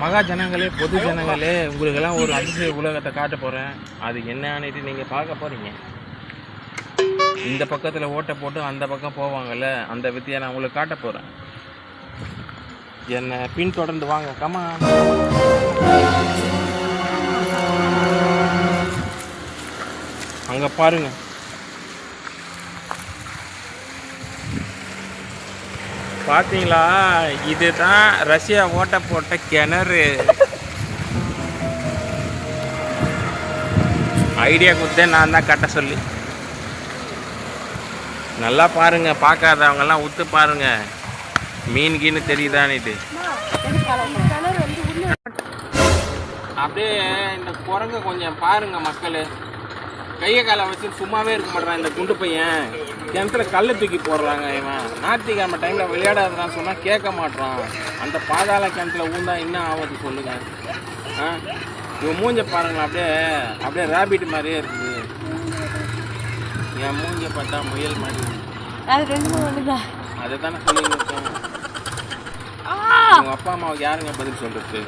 மகா ஜனங்களே பொது ஜனங்களே உங்களுக்கெல்லாம் ஒரு அதிசய உலகத்தை காட்ட போகிறேன் அது என்னன்னு நீங்கள் பார்க்க போகிறீங்க இந்த பக்கத்தில் ஓட்டை போட்டு அந்த பக்கம் போவாங்கல்ல அந்த வித்தியை நான் உங்களுக்கு காட்ட போகிறேன் என்னை பின்தொடர்ந்து வாங்க. கமா அங்கே பாருங்கள் பார்த்தீங்களா இதுதான் ரஷ்யா ஓட்ட போட்ட கிணறு. ஐடியா கொடுத்தேன் நான் தான் கட்ட சொல்லி. நல்லா பாருங்க பார்க்காதவங்கெல்லாம் உத்து பாருங்க. மீன் கீனு தெரியுதான்னுட்டு அப்படியே இந்த குரங்க கொஞ்சம் பாருங்க மக்கள். கையை காலை வச்சு சும்மாவே இருக்க மாட்டான் இந்த குண்டு பையன். கிணத்துல கல்லை தூக்கி போடுறாங்க இவன். ஞாயிற்றுக்கிழமை டைமில் விளையாடாதான் சொன்னால் கேட்க மாட்டான் அந்த பாதாள கிணத்துல ஊந்தா என்ன ஆகுது சொல்லுங்க. ஆ? இவன் மூஞ்ச பாருங்களேன் அப்படியே அப்படியே ரேபிட் மாதிரியே இருக்குது. என் மூஞ்ச பார்த்தா முயல் மாதிரி. அது ரெண்டு ஒண்ணுதான். அதை தானே உங்கள் அப்பா அம்மாவுக்கு யாருங்க பதில் சொல்கிறது